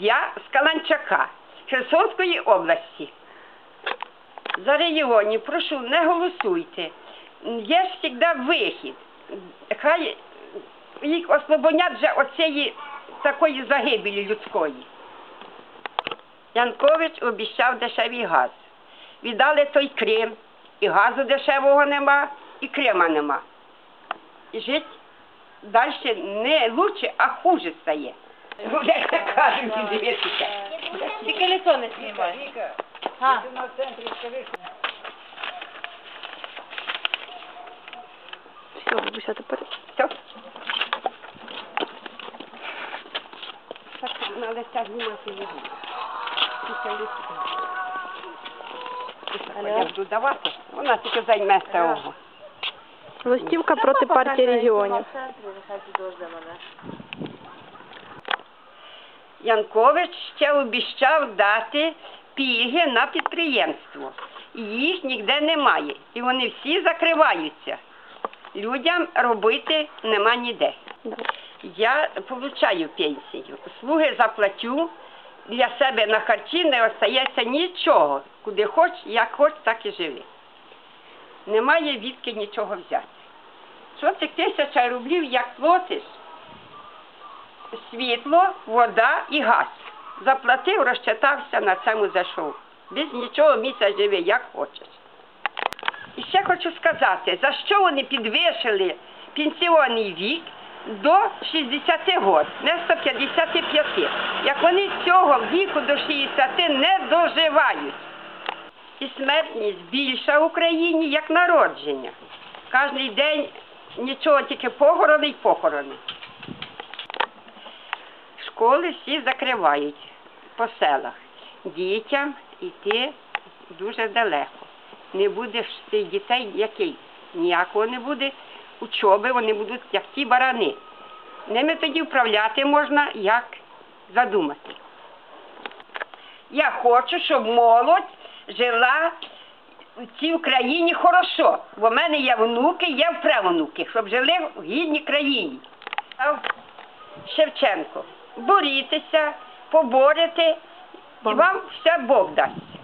Я з Каланчака, Херсонської області. За регіонів прошу, не голосуйте. Є ж завжди вихід. Хай їх освободять вже оцієї такої загибелі людської. Янкович обіцяв дешевий газ. Віддали той Крим, і газу дешевого нема, і Крима нема. І жити далі не лучше, а хуже стає. Ну, як кажуть, дивіться. Ти колесо не знімай. А, Все, бабуся, тепер Все. Так, на лиця знімати не буду. Після лиця. Я буду давати, вона тільки займеться ого. листівка проти партії регіонів. Янкович ще обіцяв дати пільги на підприємство. І Їх ніде немає. І вони всі закриваються. Людям робити нема ніде. Я получаю пенсію. Слуги заплатю, для себе на харчі не остається нічого. Куди хоч, як хоч, так і живи. Немає відки нічого взяти. Що це тисяча рублів, як платиш? Світло, вода і газ. Заплатив, розчитався, на цьому зайшов. Без нічого місяць живе, як хочеш. І ще хочу сказати, за що вони підвищили пенсіонний вік до 60 років, не 155. Як вони цього віку до 60 не доживають. І смертність більша в Україні, як народження. Кожний день нічого, тільки похорони й похорони. Школи всі закривають по селах. Дітям йти дуже далеко. Не буде ж цих дітей який? Ніякого не буде учоби, вони будуть як ті барани. Ними тоді вправляти можна, як задумати. Я хочу, щоб молодь жила в цій країні хорошо. Бо в мене є внуки, є правнуки, щоб жили в гідній країні. Шевченко, борітеся, поборете, і вам все Бог дасть.